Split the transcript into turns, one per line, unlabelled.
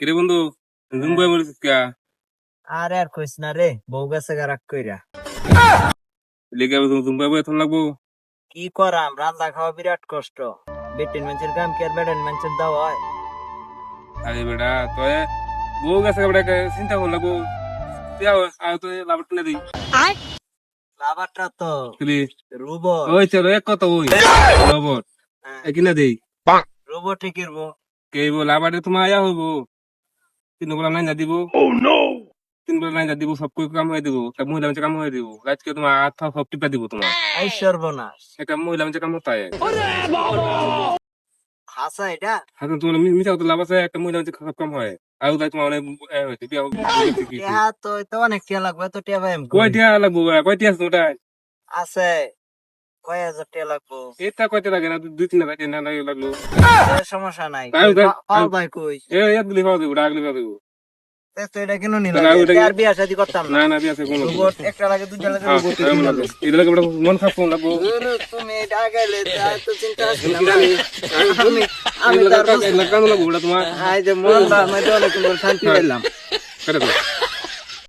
কিরে বন্ধু জুম্বাই বলিস কা?
আরে আর কইস না রে বউ গেছে গা রাগ কইরা।
লেগে জুম্বাই বই লাগবো?
কি করাম রান্না খাওয়া বিরাট কষ্ট। বেটিন মানুষের কাম কি আর বেটেন মানুষের দাওয়া হয়?
আরে বেটা তো বউ গেছে বেটা চিন্তা করো লাগবো? আও আও তো লাভ টুনে দিই।
লাভারটা তো
তুলি
রুব
ওই চলো এক কত ওই রবট। একিনা দেই।
রোবটে কিরবো
কে বল আবার তোমার আয়া হইব? তিন বলা নাই না দিব তিন বলা নাই না দিব সব কই কাম হয়ে দিব মহিলা মানুষের কাম হয়ে দিব। আজকে তোমার আথা সব টিপা দিব তোমার
এই সর্বনাশ
একটা মহিলা মানুষের কাম হতে হয়
হাসা এটা?
হাতে তোমার মিশা তো লাভ আছে একটা মহিলা মানুষের সব কাম হয়। আর তাই তোমার অনেক এ হয়েছে বিয়া
টিয়া তো তো অনেক টিয়া লাগবে তো টিয়া ভাই
কয়টিয়া লাগবো কয়টিয়া আছে ওটা
আছে। কয় হাজার টিয়া লাগবো?
এটা কয়টা লাগে না দুই তিন হাজার তিন হাজার লাগল।
সমস্যা নাই। পাও ভাই কই?
এ এক গুলি দেবো দেবো
তে এটা কেন নিল?
না, ওটা কি-
আর বিয়া শাদি করতাম না।
বিয়া
একটা লাগে দুইটা লাগে
হ্যাঁ, হ্যাঁ, মনে। এটা লাগে মন করুন লাগবো।
তুমি এটা তো চিন্তা আসছে না
জানি।
আমি আমি তার
এলাকা লাগবো তোমার?
আই যে মন বা অনেক শান্তি পেলাম।
কেটে দাও